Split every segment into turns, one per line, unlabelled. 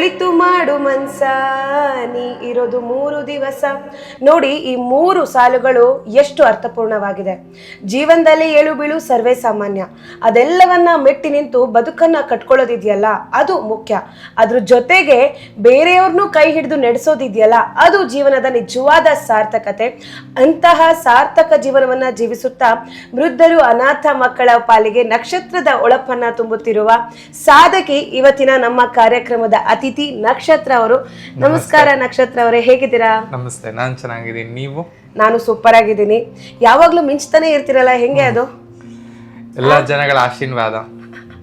ಒಳಿತು ಮಾಡು ಮನ್ಸ, ನೀ ಇರೋದು ಮೂರು ದಿವಸ. ನೋಡಿ, ಈ ಮೂರು ಸಾಲುಗಳು ಎಷ್ಟು ಅರ್ಥಪೂರ್ಣವಾಗಿದೆ. ಜೀವನದಲ್ಲಿ ಏಳು ಬೀಳು ಸರ್ವೇ ಸಾಮಾನ್ಯ. ಅದೆಲ್ಲವನ್ನ ಮೆಟ್ಟಿ ನಿಂತು ಬದುಕನ್ನ ಕಟ್ಕೊಳ್ಳೋದಿದೆಯಲ್ಲ, ಅದು ಮುಖ್ಯ. ಅದ್ರ ಜೊತೆಗೆ ಬೇರೆಯವ್ರನ್ನೂ ಕೈ ಹಿಡಿದು ನಡೆಸೋದಿದೆಯಲ್ಲ, ಅದು ಜೀವನದ ನಿಜವಾದ ಸಾರ್ಥಕತೆ. ಅಂತಹ ಸಾರ್ಥಕ ಜೀವನವನ್ನ ಜೀವಿಸುತ್ತಾ ವೃದ್ಧರು ಅನಾಥ ಮಕ್ಕಳ ಪಾಲಿಗೆ ನಕ್ಷತ್ರದ ಒಳಪನ್ನ ತುಂಬುತ್ತಿರುವ ಸಾಧಕಿ ಇವತ್ತಿನ ನಮ್ಮ ಕಾರ್ಯಕ್ರಮದ ಅತಿಥಿ ನಕ್ಷತ್ರ ಅವರು. ನಮಸ್ಕಾರ ನಕ್ಷತ್ರ ಅವರೇ ಹೇಗಿದ್ದೀರಾ?
ನಮಸ್ತೆ ನಾನು ಚೆನ್ನಾಗಿದ್ದೀನಿ. ನೀವು?
ನಾನು ಸೂಪರ್ ಆಗಿದ್ದೀನಿ. ಯಾವಾಗ್ಲೂ ಮಿಂಚ್ತಾನೆ ಇರ್ತೀರಲ್ಲ ಹೆಂಗೆ ಅದು?
ಎಲ್ಲ ಜನಗಳ ಆಶೀರ್ವಾದ.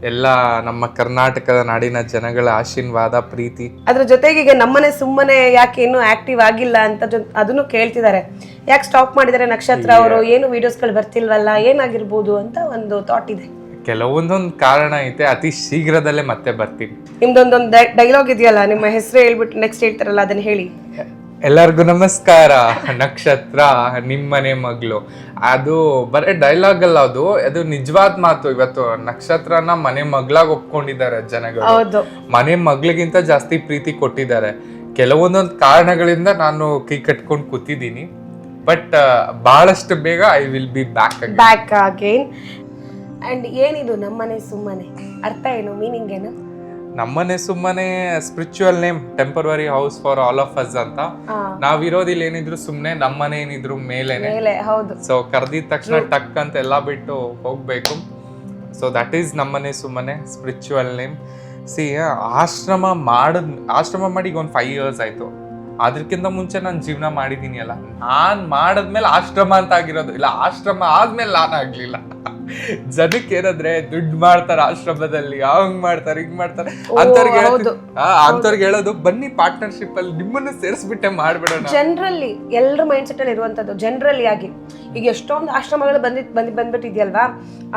ಎಲ್ಲ ನಮ್ಮ ಕರ್ನಾಟಕದ ನಾಡಿನ ಜನಗಳ ಆಶೀರ್ವಾದ ಪ್ರೀತಿ.
ಅದ್ರ ಜೊತೆಗೆ ಈಗ ನಮ್ಮನೆ ಸುಮ್ಮನೆ ಯಾಕೆ ಇನ್ನೂ ಆಕ್ಟಿವ್ ಆಗಿಲ್ಲ ಅಂತ ಜೊ- ಅದನ್ನು ಕೇಳ್ತಿದ್ದಾರೆ. ಯಾಕೆ ಸ್ಟಾಪ್ ಮಾಡಿದ್ದಾರೆ ನಕ್ಷತ್ರ ಅವರು? ಏನು ವಿಡಿಯೋಸ್ಗಳು ಬರ್ತಿಲ್ವಲ್ಲ? ಏನಾಗಿರ್ಬೋದು ಅಂತ ಒಂದು ಥಾಟ್ ಇದೆ.
ಕೆಲವೊಂದೊಂದು ಕಾರಣ ಐತೆ ಅತಿ ಶೀಘ್ರದಲ್ಲೇ ಮತ್ತೆ ಬರ್ತೀನಿ.
ನಿಮ್ದೊಂದೊಂದು ಡೈಲಾಗ್ ಇದೆಯಲ್ಲ ನಿಮ್ಮ ಹೆಸರು ಹೇಳ್ಬಿಟ್ಟು ನೆಕ್ಸ್ಟ್ ಹೇಳ್ತಾರಲ್ಲ ಅದನ್ನ ಹೇಳಿ.
ಎಲ್ಲರಿಗೂ ನಮಸ್ಕಾರ. ನಕ್ಷತ್ರ ನಿಮ್ಮನೆ ಮಗಳು. ಅದು ಬರೀ ಡೈಲಾಗ್ ಅಲ್ಲ ಅದು. ಅದು ನಿಜವಾದ ಮಾತು. ಇವತ್ತು ನಕ್ಷತ್ರನ ಮನೆ ಮಗಳಾಗಿ ಒಪ್ಕೊಂಡಿದ್ದಾರೆ ಜನಗಳು. ಮನೆ ಮಗಳಿಗಿಂತ ಜಾಸ್ತಿ ಪ್ರೀತಿ ಕೊಟ್ಟಿದ್ದಾರೆ. ಕೆಲವೊಂದೊಂದು ಕಾರಣಗಳಿಂದ ನಾನು ಕೈ ಕಟ್ಕೊಂಡು ಕೂತಿದ್ದೀನಿ. ಬಟ್ ಬಹಳಷ್ಟು ಬೇಗ I will be back
back again and ಏನಿದು ನಮ್ಮನೆ ಸುಮ್ಮನೆ? ಅರ್ಥ ಏನು? ಮೀನಿಂಗ್ ಏನು?
ನಮ್ಮನೆ ಸುಮ್ಮನೆ spiritual name temporary house for all of us ಅಂತ.
ಆ,
ಇಲ್ಲಿ ಏನಿದ್ರು ಸುಮ್ಮನೆ ನಮ್ಮನೆ ಏನಿದ್ರು ಮೇಲೇನೆ.
ಮೇಲೆ ಹೌದು.
ಸೊ ಕರ್ದಿದ ತಕ್ಷಣ ಟಕ್ ಅಂತ ಎಲ್ಲ ಬಿಟ್ಟು ಹೋಗ್ಬೇಕು. ಸೊ ದಟ್ ಈಸ್ ನಮ್ಮನೆ ಸುಮ್ಮನೆ ಸ್ಪಿರಿಚುವಲ್ ನೇಮ್ ಸಿ ಆಶ್ರಮ ಮಾಡದ್ ಆಶ್ರಮ ಮಾಡಿ ಈಗ ಒಂದು ಫೈವ್ ಇಯರ್ಸ್ ಆಯ್ತು. ಅದಕ್ಕಿಂತ ಮುಂಚೆ ನಾನು ಜೀವನ ಮಾಡಿದೀನಿ ಅಲ್ಲ. ನಾನ್ ಮಾಡಿದ್ಮೇಲೆ ಆಶ್ರಮ ಅಂತ ಆಗಿರೋದು. ಇಲ್ಲ ಆಶ್ರಮ ಆದ್ಮೇಲೆ ನಾನು ಆಗ್ಲಿಲ್ಲ. ಜನಕ್ಕೆ ಏನಂದ್ರೆ ದುಡ್ಡು ಮಾಡ್ತಾರೆ ಆಶ್ರಮದಲ್ಲಿ ಹಂಗ್ ಮಾಡ್ತಾರೆ ಹಿಂಗ್ ಮಾಡ್ತಾರೆ. ಅಂತವ್ರಿಗೆ. ಅಂತವ್ರಿಗೆ ಹೇಳೋದು ಬನ್ನಿ ಪಾರ್ಟ್ನರ್ಶಿಪ್ ಅಲ್ಲಿ ನಿಮ್ಮನ್ನು ಸೇರಿಸ್ಬಿಟ್ಟೆ ಮಾಡ್ಬಿಡೋಣ.
ಜನರಲ್ಲಿ ಎಲ್ಲರ ಮೈಂಡ್ ಸೆಟ್ ಅಲ್ಲಿ ಇರುವಂತದ್ದು ಜನರಲಿ ಆಗಿ. ಈಗ ಎಷ್ಟೊಂದು ಆಶ್ರಮಗಳು ಬಂದಿದ್ ಬಂದ್ ಬಂದ್ಬಿಟ್ಟಿದ್ಯಲ್ವಾ?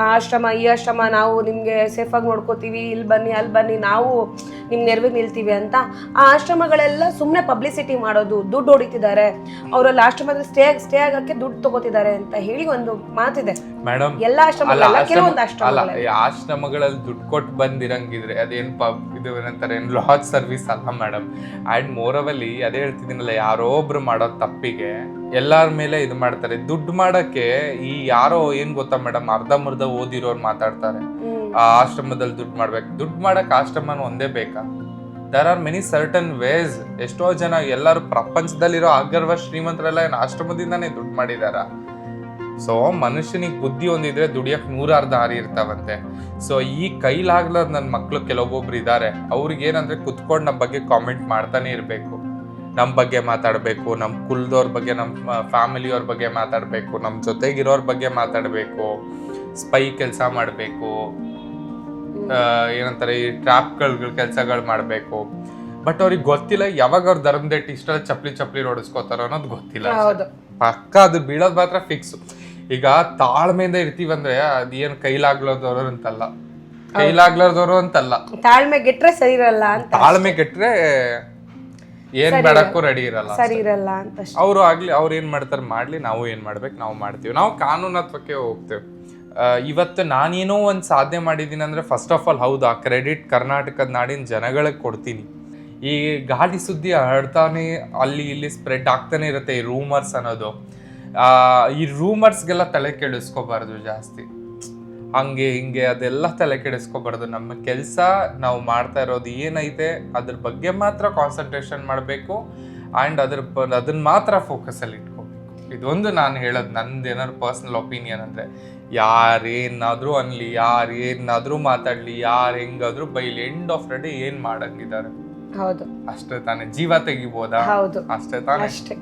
ಆ ಆಶ್ರಮ ಈ ಆಶ್ರಮ ನಾವು ನಿಮ್ಗೆ ಸೇಫ್ ಆಗಿ ನೋಡ್ಕೋತೀವಿ ಇಲ್ಲಿ ಬನ್ನಿ ಅಲ್ಲಿ ಬನ್ನಿ ನಾವು ನಿಮ್ ನೆರವಿಗೆ ನಿಲ್ತೀವಿ ಅಂತ ಆ ಆಶ್ರಮಗಳೆಲ್ಲ ಸುಮ್ಮನೆ ಪಬ್ಲಿಸಿಟಿ ಮಾಡೋದು ದುಡ್ಡು ಹೊಡಿತಿದ್ದಾರೆ. ಅವರಲ್ಲಿ ಆಶ್ರಮದಲ್ಲಿ ಸ್ಟೇ ಸ್ಟೇ ಆಗಕ್ಕೆ ದುಡ್ಡು ತಗೋತಿದ್ದಾರೆ ಅಂತ ಹೇಳಿ ಒಂದು ಮಾತಿದೆ.
ಮೇಡಮ್
ಎಲ್ಲಾ ಆಶ್ರಮಗಳಲ್ಲ
ಆಶ್ರಮ-
ಕೆಲವೊಂದು
ಆಶ್ರಮಗಳಲ್ಲಿ. ದುಡ್ಡು ಕೊಟ್ಟು ಬಂದಿರಂಗಿದ್ರೆ ಅದೇನ್ ಪಬ್ ಇದು ಏನಂತಾರೆ ಏನ್ ಲಾಜ್ ಸರ್ವಿಸ್ ಅಲ್ಲ ಮೇಡಮ್ ಅಂಡ್ ಮೋರವಲ್ಲಿ ಅದೇ ಹೇಳ್ತಿದ್ದೀನಲ್ಲ ಯಾರೋ ಒಬ್ರು ಮಾಡೋ ತಪ್ಪಿಗೆ ಎಲ್ಲಾರ ಮೇಲೆ ಇದು ಮಾಡ್ತಾರೆ. ದುಡ್ಡು ಮಾಡಕ್ಕೆ ಈ ಯಾರೋ ಏನ್ ಗೊತ್ತಾ ಮೇಡಮ್ ಅರ್ಧ ಮರ್ಧ ಓದಿರೋರು ಮಾತಾಡ್ತಾರೆ. ಆ ಆಶ್ರಮದಲ್ಲಿ ದುಡ್ಡು ಮಾಡ್ಬೇಕು. ದುಡ್ಡು ಮಾಡಕ್ ಆಶ್ರಮನ ಒಂದೇ ಬೇಕಾ? There are many certain ways ಎಷ್ಟೋ ಜನ ಎಲ್ಲರೂ ಪ್ರಪಂಚದಲ್ಲಿರೋ ಅಗರ್ವ ಶ್ರೀಮಂತರೆಲ್ಲ ಏನು ಆಶ್ರಮದಿಂದಾನೇ ದುಡ್ಡು ಮಾಡಿದಾರ? ಸೊ ಮನುಷ್ಯನಿಗೆ ಬುದ್ಧಿ ಒಂದಿದ್ರೆ ದುಡಿಯಕ್ ನೂರಾರು ದಾರಿ ಇರ್ತಾವಂತೆ. ಸೊ ಈ ಕೈಲಾಗ್ಲಾರ್ದ ನನ್ನ ಮಕ್ಳು ಕೆಲವೊಬ್ಬೊಬ್ರು ಇದ್ದಾರೆ ಅವ್ರಿಗೆ ಏನಂದ್ರೆ ಕುತ್ಕೊಂಡು ನಮ್ಮ ಬಗ್ಗೆ ಕಾಮೆಂಟ್ ಮಾಡ್ತಾನೆ ಇರಬೇಕು. ನಮ್ಮ ಬಗ್ಗೆ ಮಾತಾಡಬೇಕು ನಮ್ಮ ಕುಲದವ್ರ ಬಗ್ಗೆ ನಮ್ಮ ಫ್ಯಾಮಿಲಿಯವ್ರ ಬಗ್ಗೆ ಮಾತಾಡಬೇಕು ನಮ್ಮ ಜೊತೆಗಿರೋರ ಬಗ್ಗೆ ಮಾತಾಡಬೇಕು, ಸ್ಪೈ ಕೆಲಸ ಮಾಡಬೇಕು. ಏನಂತಾರೆ ಈ ಟ್ರಾಪ್ಗಳ ಕೆಲಸಗಳು ಮಾಡಬೇಕು. ಬಟ್ ಅವ್ರಿಗೆ ಗೊತ್ತಿಲ್ಲ ಯಾವಾಗ ಅವ್ರ ಧರ್ಮದೇಟ್ ಇಷ್ಟೆಲ್ಲ ಚಪ್ಲಿ ಚಪ್ಲಿ ನೋಡಿಸ್ಕೋತಾರ ಅನ್ನೋದು ಗೊತ್ತಿಲ್ಲ ಪಕ್ಕ ಅದು ಬೀಳೋದ್ ಮಾತ್ರ ಫಿಕ್ಸ್ ಈಗ ತಾಳ್ಮೆಯಿಂದ ಇರ್ತೀವಂದ್ರೆ ಅದೇನ್ ಕೈಲಾಗ್ಲದವ್ರು ಅಂತಲ್ಲ. ಕೈಲಾಗ್ಲಾರ್ದವ್ರು ಅಂತಲ್ಲ.
ತಾಳ್ಮೆ ಗೆಟ್ರೆ ಸರಿ ಇರಲ್ಲ ಅಂತ
ತಾಳ್ಮೆ ಗೆಟ್ರೆ ಏನ್ ಬೇಡಕ್ಕೂ ರೆಡಿ ಇರಲ್ಲ
ಸರಿ ಇರಲ್ಲ ಅಂತ
ಅವ್ರು ಆಗ್ಲಿ ಅವ್ರು ಏನ್ ಮಾಡ್ತಾರೆ ಮಾಡ್ಲಿ ನಾವು ಏನ್ ಮಾಡ್ಬೇಕು ನಾವು ಮಾಡ್ತೀವಿ. ನಾವು ಕಾನೂನತ್ವಕ್ಕೆ ಹೋಗ್ತೇವೆ. ಇವತ್ತು ನಾನೇನೋ ಒಂದು ಸಾಧನೆ ಮಾಡಿದ್ದೀನಿ ಅಂದರೆ ಫಸ್ಟ್ ಆಫ್ ಆಲ್ ಹೌದು, ಆ ಕ್ರೆಡಿಟ್ ಕರ್ನಾಟಕದ ನಾಡಿನ ಜನಗಳಿಗೆ ಕೊಡ್ತೀನಿ. ಈ ಗಾಳಿ ಸುದ್ದಿ ಹರಡ್ತಾನೆ, ಅಲ್ಲಿ ಇಲ್ಲಿ ಸ್ಪ್ರೆಡ್ ಆಗ್ತಾನೆ ಇರುತ್ತೆ ಈ ರೂಮರ್ಸ್ ಅನ್ನೋದು. ಈ ರೂಮರ್ಸ್ಗೆಲ್ಲ ತಲೆ ಕೆಡಿಸ್ಕೋಬಾರ್ದು ಜಾಸ್ತಿ. ಹಂಗೆ ಹಿಂಗೆ ಅದೆಲ್ಲ ತಲೆ ಕೆಡಿಸ್ಕೋಬಾರ್ದು. ನಮ್ಮ ಕೆಲಸ ನಾವು ಮಾಡ್ತಾ ಇರೋದು ಏನೈತೆ, ಅದ್ರ ಬಗ್ಗೆ ಮಾತ್ರ ಕಾನ್ಸಂಟ್ರೇಷನ್ ಮಾಡಬೇಕು. ಆ್ಯಂಡ್ ಅದ್ರ ಅದನ್ನ ಮಾತ್ರ ಫೋಕಸಲ್ಲಿ ಇದೊಂದು ನಾನು ಹೇಳೋದು ನಂದು ಏನಾದ್ರು ಪರ್ಸ್ನಲ್ ಒಪಿನಿಯನ್ ಅಂದರೆ ಯಾರೇನಾದರೂ ಅನ್ಲಿ ಯಾರು ಏನಾದರೂ ಮಾತಾಡಲಿ ಯಾರು ಹೆಂಗಾದರೂ ಬೈಲಿ ಎಂಡ್ ಆಫ್ ದ ಡೇ ಏನು ಮಾಡಂಗಿದ್ದಾರೆ?
ಹೌದು.
ಅಷ್ಟೇ ತಾನೇ ಜೀವ ತೆಗಿಬೋದಾ?
ಹೌದು.
ಅಷ್ಟೇ ತಾನೇ.
ಅಷ್ಟೇ.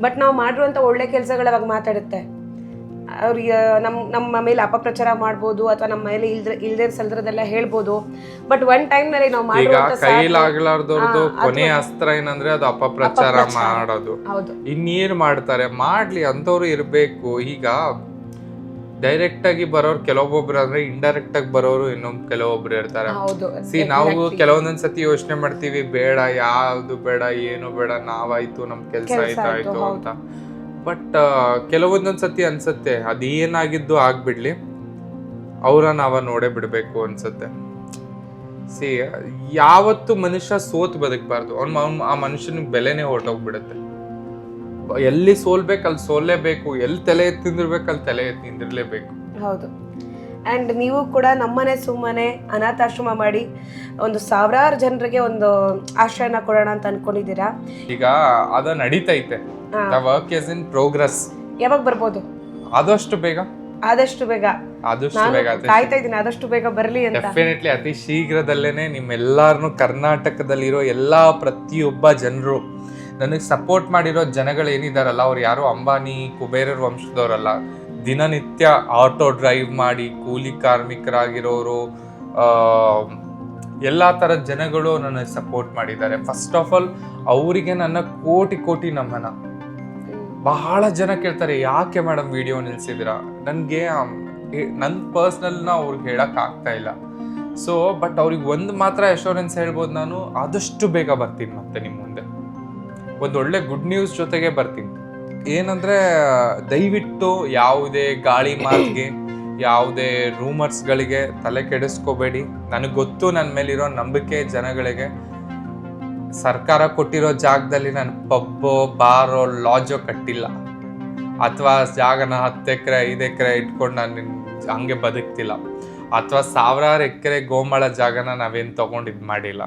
ಬಟ್ ನಾವು ಮಾಡಿರುವಂತ ಒಳ್ಳೆ ಕೆಲಸಗಳು ಅವಾಗ ಮಾತಾಡುತ್ತೆ? ಅವ್ರಿಗೆ ನಮ್ಮ ನಮ್ಮ ಮೇಲೆ ಅಪಪ್ರಚಾರ ಮಾಡ್ಬೋದು ಅಥವಾ ನಮ್ಮ ಮೇಲೆ ಇಲ್ದ್ರೆ ಇಲ್ದೇ ಸಲ್ದ್ರದೆಲ್ಲ ಹೇಳ್ಬೋದು. ಬಟ್ ಒನ್ ಟೈಮ್ನಲ್ಲಿ ನಾವು
ಈಗ ಕೈಲಾಗ್ಲಾರ್ದವ್ರದ್ದು ಕೊನೆ ಅಸ್ತ್ರ ಏನಂದ್ರೆ ಅದು ಅಪಪ್ರಚಾರ ಮಾಡೋದು.
ಹೌದು.
ಇನ್ನೇನ್ ಮಾಡ್ತಾರೆ? ಮಾಡ್ಲಿ ಅಂತವ್ರು ಇರ್ಬೇಕು. ಈಗ ಡೈರೆಕ್ಟ್ ಆಗಿ ಬರೋರು ಕೆಲವೊಬ್ಬರು ಅಂದ್ರೆ ಇಂಡೈರೆಕ್ಟ್ ಆಗಿ ಬರೋರು ಇನ್ನೊಂದು ಕೆಲವೊಬ್ರು ಇರ್ತಾರೆ. ಸಿ ನಾವು ಕೆಲವೊಂದೊಂದ್ ಸತಿ ಯೋಚನೆ ಮಾಡ್ತೀವಿ ಬೇಡ ಯಾವ್ದು ಬೇಡ ಏನು ಬೇಡ ನಾವಾಯ್ತು ನಮ್ ಕೆಲ್ಸ
ಕೆಲ್ಸ
ಆಯ್ತು
ಆಯ್ತು,
ಆಯ್ತು ಅಂತ ಬಟ್ ಕೆಲವೊಂದೊಂದು ಸತಿ ಅನ್ಸತ್ತೆ ಅದೇನಾಗಿದ್ದು ಆಗ್ಬಿಡ್ಲಿ ಅವ್ರ ನಾವ ನೋಡೇ ಬಿಡಬೇಕು ಅನ್ಸತ್ತೆ. ಸಿ ಯಾವತ್ತು ಮನುಷ್ಯ ಸೋತ್ ಬದುಕಬಾರ್ದು. ಅವ್ನ ಆ ಮನುಷ್ಯನಿಗೆ ಬೆಲೆನೇ ಹೊರಟೋಗ್ಬಿಡುತ್ತೆ. ಎಲ್ಲಿ ಸೋಲ್ಬೇಕು ಅಲ್ಲಿ ಸೋಲ್ಲೇಬೇಕು ಎಲ್ಲಿ ತಲೆ ಎತ್ತಿಂದಿರ್ಬೇಕು ಅಲ್ಲಿ ತಲೆ ಎತ್ತಿ ನಿಂದಿರ್ಲೇಬೇಕು.
ಹೌದು. ಆ್ಯಂಡ್ ನೀವು ಕೂಡ ನಮ್ಮನೆ ಸುಮ್ಮನೆ ಅನಾಥಾಶ್ರಮ ಮಾಡಿ ಒಂದು ಸಾವಿರಾರು ಜನರಿಗೆ ಒಂದು ಆಶ್ರಯನ ಕೊಡೋಣ ಅಂತ ಅನ್ಕೊಂಡಿದ್ದೀರಾ?
ಈಗ ಅದ ನಡೀತೈತೆ. The work is in progress
ಯಾವಾಗ ಬರ್ಬೋದು?
ಆದಷ್ಟು ಬೇಗ.
ಆದಷ್ಟು ಬೇಗ.
ಆದಷ್ಟು ಬೇಗ
ಕಾಯ್ತಾ ಇದ್ದೀನಿ ಆದಷ್ಟು ಬೇಗ ಬರಲಿ ಅಂತ.
ಡೆಫಿನೆಟ್ಲಿ ಅತಿ ಶೀಘ್ರದಲ್ಲೇನೆ ನಿಮ್ಮೆಲ್ಲರನ್ನು ಕರ್ನಾಟಕದಲ್ಲಿರೋ ಎಲ್ಲಾ ಪ್ರತಿಯೊಬ್ಬ ಜನರು ನನಗೆ ಸಪೋರ್ಟ್ ಮಾಡಿರೋ ಜನಗಳು ಏನಿದಾರಲ್ಲ ಅವ್ರು ಯಾರು ಅಂಬಾನಿ ಕುಬೇರರ ವಂಶದವರಲ್ಲ ದಿನನಿತ್ಯ ಆಟೋ ಡ್ರೈವ್ ಮಾಡಿ ಕೂಲಿ ಕಾರ್ಮಿಕರಾಗಿರೋರು ಎಲ್ಲಾ ಥರದ ಜನಗಳು ನನಗೆ ಸಪೋರ್ಟ್ ಮಾಡಿದ್ದಾರೆ. ಫಸ್ಟ್ ಆಫ್ ಆಲ್ ಅವರಿಗೆ ನನ್ನ ಕೋಟಿ ಕೋಟಿ ನಮನ. ಬಹಳ ಜನ ಕೇಳ್ತಾರೆ, ಯಾಕೆ ಮೇಡಮ್ ವಿಡಿಯೋ ನಿಲ್ಸಿದ್ದೀರಾ? ನನಗೆ ನನ್ನ ಪರ್ಸ್ನಲ್ನ ಅವ್ರಿಗೆ ಆಗ್ತಾ ಇಲ್ಲ. ಸೊ ಬಟ್ ಅವ್ರಿಗೆ ಒಂದು ಮಾತ್ರ ಅಶೋರೆನ್ಸ್ ಹೇಳ್ಬೋದು ನಾನು, ಆದಷ್ಟು ಬೇಗ ಬರ್ತೀನಿ ಮತ್ತೆ ನಿಮ್ಮ ಮುಂದೆ. ಒಂದು ಒಳ್ಳೆ ಗುಡ್ ನ್ಯೂಸ್ ಜೊತೆಗೆ ಬರ್ತೀನಿ. ಏನಂದ್ರೆ, ದಯವಿಟ್ಟು ಯಾವುದೇ ಗಾಳಿ ಮಾತಿಗೆ, ಯಾವುದೇ ರೂಮರ್ಸ್ಗಳಿಗೆ ತಲೆ ಕೆಡಿಸ್ಕೋಬೇಡಿ. ನನಗೆ ಗೊತ್ತು ನನ್ನ ಮೇಲಿರೋ ನಂಬಿಕೆ ಜನಗಳಿಗೆ. ಸರ್ಕಾರ ಕೊಟ್ಟಿರೋ ಜಾಗದಲ್ಲಿ ನಾನು ಪಬ್ಬೋ, ಬಾರೋ, ಲಾಜೋ ಕಟ್ಟಿಲ್ಲ. ಅಥವಾ ಜಾಗನ ಹತ್ತು ಎಕರೆ, ಐದು ಎಕರೆ ಇಟ್ಕೊಂಡು ನಾನು ಹಂಗೆ ಬದುಕ್ತಿಲ್ಲ. ಅಥವಾ ಸಾವಿರಾರು ಎಕರೆ ಗೋಮಾಳ ಜಾಗನ ನಾವೇನು ತೊಗೊಂಡು ಇದು ಮಾಡಿಲ್ಲ.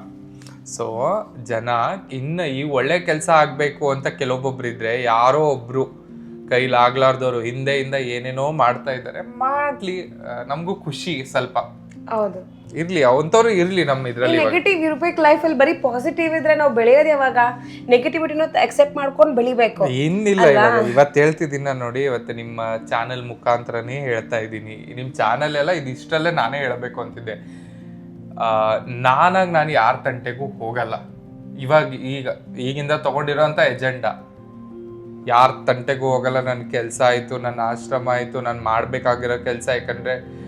ಸೊ ಜನ ಇನ್ನು ಈ ಒಳ್ಳೆ ಕೆಲಸ ಆಗಬೇಕು ಅಂತ ಕೆಲವೊಬ್ಬೊಬ್ರು ಇದ್ರೆ, ಯಾರೋ ಒಬ್ರು ಕೈಲಾಗ್ಲಾರ್ದವ್ರು ಹಿಂದೆಯಿಂದ ಏನೇನೋ ಮಾಡ್ತಾ ಇದ್ದಾರೆ, ಮಾಡಲಿ. ನಮಗೂ ಖುಷಿ ಸ್ವಲ್ಪ.
ಹೌದು.
ಇರ್ಲಿ ಅವಂತವ್ರು ಇರ್ಲಿ ನಮ್ಮ ಇದ್ರಲ್ಲಿ.
ನೆಗೆಟಿವ್ ಇರ್ಬೇಕು ಲೈಫಲ್ಲಿ ಬರೀ ಪಾಸಿಟಿವ್ ಇದ್ರೆ ನಾವು ಬೆಳೆಯೋದು ಯಾವಾಗ? ನೆಗೆಟಿವಿಟಿನ ಅಕ್ಸೆಪ್ಟ್ ಮಾಡ್ಕೊಂಡು ಬೆಳಿಬೇಕು.
ಏನಿಲ್ಲ ಇವಾಗ. ಇವತ್ತು ಹೇಳ್ತಿದ್ದೀನಿ ನಾನು ನೋಡಿ ಇವತ್ತು ನಿಮ್ಮ ಚಾನೆಲ್ ಮುಖಾಂತರನೇ ಹೇಳ್ತಾ ಇದ್ದೀನಿ. ನಿಮ್ಮ ಚಾನೆಲ್ ಎಲ್ಲ ಇದಿಷ್ಟಲ್ಲೇ ನಾನೇ ಹೇಳಬೇಕು ಅಂತಿದ್ದೆ. ಆ, ನಾನಾಗಿ ನಾನು ಯಾರ ತಂಟೆಗೂ ಹೋಗಲ್ಲ. ಇವಾಗ ಈಗ ಈಗಿಂದ ತಗೊಂಡಿರೋಂಥ ಎಜೆಂಡಾ ಯಾರ ತಂಟೆಗೂ ಹೋಗಲ್ಲ. ನನ್ನ ಕೆಲಸ ಆಯಿತು ನನ್ನ ಆಶ್ರಮ ಆಯಿತು ನಾನು ಮಾಡಬೇಕಾಗಿರೋ ಕೆಲಸ ಯಾಕಂದರೆ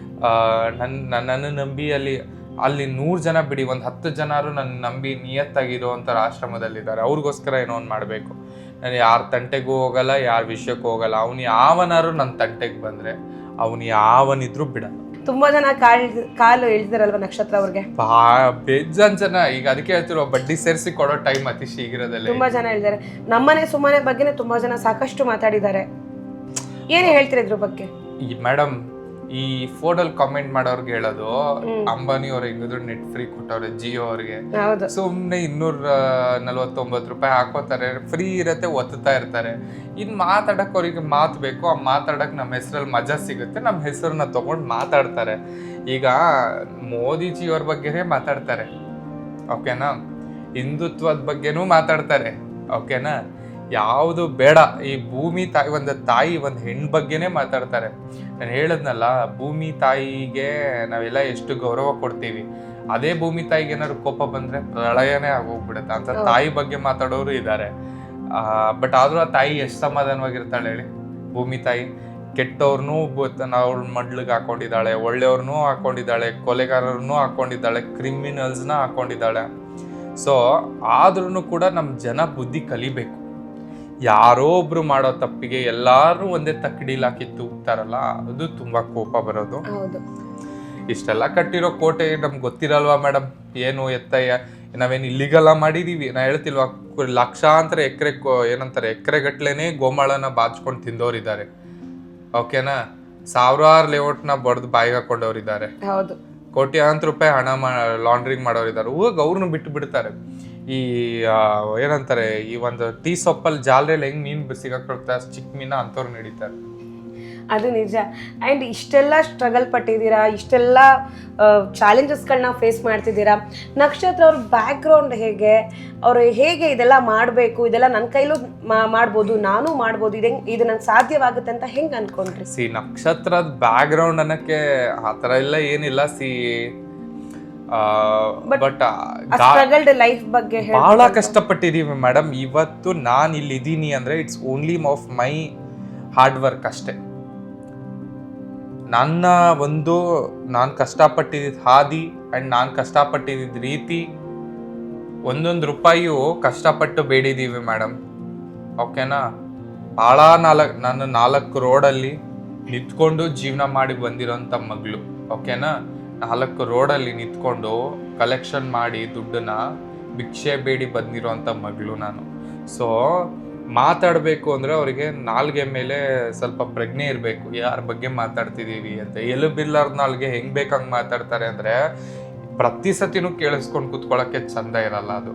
ನನ್ನ ನನ್ನನ್ನು ನಂಬಿ ಅಲ್ಲಿ ಅಲ್ಲಿ ನೂರು ಜನ ಬಿಡಿ ಒಂದು ಹತ್ತು ಜನರು ನನ್ನ ನಂಬಿ ನಿಯತ್ತಾಗಿರೋ ಅಂತ ಆಶ್ರಮದಲ್ಲಿದ್ದಾರೆ. ಅವ್ರಿಗೋಸ್ಕರ ಏನೋ ಒಂದು ಮಾಡಬೇಕು. ನಾನು ಯಾರ ತಂಟೆಗೂ ಹೋಗಲ್ಲ ಯಾರ ವಿಷಯಕ್ಕೂ ಹೋಗಲ್ಲ. ಅವನು ಯಾವನಾರು ನನ್ನ ತಂಟೆಗೆ ಬಂದರೆ ಅವನು ಯಾವನಿದ್ರೂ ಬಿಡಲ್ಲ.
ತುಂಬಾ ಜನ ಕಾಲ್ ಕಾಲು ಇಳಿದಿರಲ್ವ ನಕ್ಷತ್ರ ಅವ್ರಿಗೆ?
ಬಾ ಬೇಜಾನ್ ಜನ. ಈಗ ಅದಕ್ಕೆ ಹೇಳ್ತಿರೋ ಬಡ್ಡಿ ಸೇರಿಸಿ ಕೊಡೋ ಟೈಮ್ ಅತಿ ಶೀಘ್ರದಲ್ಲಿ.
ತುಂಬಾ ಜನ ಹೇಳಿದ್ದಾರೆ ನಮ್ಮನೆ ಸುಮ್ಮನೆ ಬಗ್ಗೆನೇ ತುಂಬಾ ಜನ ಸಾಕಷ್ಟು ಮಾತಾಡಿದ್ದಾರೆ. ಏನೇ ಹೇಳ್ತೀರಾ ಇದ್ರ ಬಗ್ಗೆ?
ಈ ಮೇಡಮ್ ಈ ಫೋಟೋಲ್ ಕಾಮೆಂಟ್ ಮಾಡೋರ್ಗೆ ಹೇಳೋದು ಅಂಬಾನಿ ಅವ್ರಿಗೆ ಹೆಂಗಿದ್ರು ನೆಟ್ ಫ್ರೀ ಕೊಟ್ಟವ್ರೆ ಜಿಯೋ ಅವ್ರಿಗೆ. ಸುಮ್ನೆ ಇನ್ನೂರ ನಲ್ವತ್ತೊಂಬತ್ತು ರೂಪಾಯಿ ಹಾಕೋತಾರೆ ಫ್ರೀ ಇರತ್ತೆ ಒತ್ತುತ್ತಾ ಇರ್ತಾರೆ. ಇನ್ ಮಾತಾಡಕ್ ಅವ್ರಿಗೆ ಮಾತು ಬೇಕು ಆ ಮಾತಾಡಕ್ ನಮ್ಮ ಹೆಸರಲ್ಲಿ ಮಜಾ ಸಿಗುತ್ತೆ ನಮ್ಮ ಹೆಸರನ್ನ ತಗೊಂಡ್ ಮಾತಾಡ್ತಾರೆ. ಈಗ ಮೋದಿಜಿ ಅವ್ರ ಬಗ್ಗೆನೇ ಮಾತಾಡ್ತಾರೆ ಓಕೆನಾ? ಹಿಂದುತ್ವದ ಬಗ್ಗೆನೂ ಮಾತಾಡ್ತಾರೆ ಓಕೆನಾ? ಯಾವುದು ಬೇಡ. ಈ ಭೂಮಿ ತಾಯಿ ಒಂದು ತಾಯಿ ಒಂದು ಹೆಣ್ಣು ಬಗ್ಗೆನೇ ಮಾತಾಡ್ತಾರೆ. ನಾನು ಹೇಳದ್ನಲ್ಲ ಭೂಮಿ ತಾಯಿಗೆ ನಾವೆಲ್ಲ ಎಷ್ಟು ಗೌರವ ಕೊಡ್ತೀವಿ. ಅದೇ ಭೂಮಿ ತಾಯಿಗೆ ಏನಾದ್ರು ಕೋಪ ಬಂದ್ರೆ ಪ್ರಳಯನೇ ಆಗೋಗ್ಬಿಡುತ್ತೆ. ಅಂತ ತಾಯಿ ಬಗ್ಗೆ ಮಾತಾಡೋರು ಇದ್ದಾರೆ. ಬಟ್ ಆದರೂ ಆ ತಾಯಿ ಎಷ್ಟು ಸಮಾಧಾನವಾಗಿರ್ತಾಳೆ ಹೇಳಿ? ಭೂಮಿ ತಾಯಿ ಕೆಟ್ಟವ್ರನ್ನೂ ಅವ್ರ ಮಡ್ಲಿಗೆ ಹಾಕೊಂಡಿದ್ದಾಳೆ ಒಳ್ಳೆಯವ್ರನ್ನೂ ಹಾಕೊಂಡಿದ್ದಾಳೆ ಕೊಲೆಗಾರರನ್ನೂ ಹಾಕೊಂಡಿದ್ದಾಳೆ ಕ್ರಿಮಿನಲ್ಸ್ನ ಹಾಕೊಂಡಿದ್ದಾಳೆ. ಸೊ ಆದ್ರೂ ಕೂಡ ನಮ್ಮ ಜನ ಬುದ್ಧಿ ಕಲಿಬೇಕು. ಯಾರೋ ಒಬ್ರು ಮಾಡೋ ತಪ್ಪಿಗೆ ಎಲ್ಲಾರು ಒಂದೇ ತಕ್ಕಡಿಲ್ ಹಾಕಿ ತೂಗ್ತಾರಲ್ಲ ಅದು ತುಂಬಾ ಕೋಪ ಬರೋದು. ಇಷ್ಟೆಲ್ಲ ಕಟ್ಟಿರೋ ಕೋಟೆ ನಮ್ಗೆ ಗೊತ್ತಿರಲ್ವಾ ಮೇಡಮ್ ಏನು ಎತ್ತಯ್ಯ ನಾವೇನು ಇಲ್ಲಿಗೆಲ್ಲ ಮಾಡಿದೀವಿ. ನಾ ಹೇಳ್ತಿಲ್ವಾ ಲಕ್ಷಾಂತರ ಎಕರೆ ಏನಂತಾರೆ ಎಕರೆ ಗಟ್ಲೆನೆ ಗೋಮಾಳನ ಬಾಚ್ಕೊಂಡು ತಿಂದವರಿದ್ದಾರೆ. ಓಕೆನಾ? ಸಾವಿರಾರು ಲೇಔಟ್ನ ಬಡ್ದು ಬಾಯಿಗೆ ಹಾಕೊಂಡವ್ರಿದ್ದಾರೆ. ಕೋಟ್ಯಾಂತರ ರೂಪಾಯಿ ಹಣ ಮಾ ಲಾಂಡ್ರಿಂಗ್ ಮಾಡೋರಿದ್ದಾರೆ. ಹೋಗಿ ಅವ್ರನ್ನ ಬಿಟ್ಟು ಬಿಡ್ತಾರೆ. ಈ ಏನಂತಾರೆ ಈ ಒಂದು ಟೀ ಸೊಪ್ಪಲ್ಲಿ ಜಾಲರಿಯಲ್ಲಿ ಹೆಂಗ್ ಮೀನ್ ಅಷ್ಟು ಚಿಕ್ಕ ಮೀನ ಅಂಥವ್ರು ನಡೀತಾರೆ.
ಅದು ನಿಜ. ಆ್ಯಂಡ್ ಇಷ್ಟೆಲ್ಲ ಸ್ಟ್ರಗಲ್ ಪಟ್ಟಿದ್ದೀರಾ? ಇಷ್ಟೆಲ್ಲ ಚಾಲೆಂಜಸ್ಗಳನ್ನ ಫೇಸ್ ಮಾಡ್ತಿದ್ದೀರಾ? ನಕ್ಷತ್ರ ಅವ್ರ ಬ್ಯಾಕ್ಗ್ರೌಂಡ್ ಹೇಗೆ? ಅವರು ಹೇಗೆ ಇದೆಲ್ಲ ಮಾಡಬೇಕು? ಇದೆಲ್ಲ ನನ್ನ ಕೈಲೂ ಮಾ- ಮಾಡ್ಬೋದು ನಾನು ಮಾಡ್ಬೋದು ಇದು ಹೆಂಗೆ ಇದು ನಂಗೆ ಸಾಧ್ಯವಾಗುತ್ತೆ ಅಂತ ಹೆಂಗೆ ಅನ್ಕೊಂಡ್ರಿ?
ಸಿ ನಕ್ಷತ್ರದ ಬ್ಯಾಕ್ ಗ್ರೌಂಡ್ ಅನ್ನಕ್ಕೆ ಆ ಥರ ಎಲ್ಲ ಏನಿಲ್ಲ ಸಿ. ಬಟ್
ಸ್ಟ್ರಗಲ್ಡ್ ಲೈಫ್ ಬಗ್ಗೆ ಹೇಳಿ
ಬಹಳ ಕಷ್ಟಪಟ್ಟಿದೀವಿ ಮೇಡಮ್ ಇವತ್ತು ನಾನು ಇಲ್ಲಿ ಇದ್ದೀನಿ ಅಂದ್ರೆ it's only of my hard work ಅಷ್ಟೇ. ನನ್ನ ಒಂದು ನಾನು ಕಷ್ಟಪಟ್ಟಿದ್ದ ಹಾದಿ ಅಂಡ್ ನಾನು ಕಷ್ಟಪಟ್ಟಿದ್ದ ರೀತಿ ಒಂದೊಂದು ರೂಪಾಯಿಯು ಕಷ್ಟಪಟ್ಟು ಬೇಡಿದ್ದೀವಿ ಮೇಡಮ್ ಓಕೆನಾ ಭಾಳ ನಾಲ್ಕು ನಾನು ನಾಲ್ಕು ರೋಡಲ್ಲಿ ನಿಂತ್ಕೊಂಡು ಜೀವನ ಮಾಡಿ ಬಂದಿರೋಂಥ ಮಗಳು. ಓಕೆನಾ ನಾಲ್ಕು ರೋಡಲ್ಲಿ ನಿಂತ್ಕೊಂಡು ಕಲೆಕ್ಷನ್ ಮಾಡಿ ದುಡ್ಡನ್ನ ಭಿಕ್ಷೆ ಬೇಡಿ ಬಂದಿರೋಂಥ ಮಗಳು ನಾನು. ಸೊ ಮಾತಾಡಬೇಕು ಅಂದರೆ ಅವರಿಗೆ ನಾಲ್ಗೆ ಮೇಲೆ ಸ್ವಲ್ಪ ಪ್ರಜ್ಞೆ ಇರಬೇಕು. ಯಾರ ಬಗ್ಗೆ ಮಾತಾಡ್ತಿದ್ದೀವಿ ಅಂತ. ಎಲುಬಿಲ್ಲಾರ್ದ ನಾಲ್ಗೆ ಹೆಂಗ್ ಬೇಕಂಗೆ ಮಾತಾಡ್ತಾರೆ ಅಂದರೆ ಪ್ರತಿ ಸತಿನೂ ಕೇಳಿಸ್ಕೊಂಡು ಕೂತ್ಕೊಳ್ಳೋಕ್ಕೆ ಚಂದ ಇರಲ್ಲ ಅದು.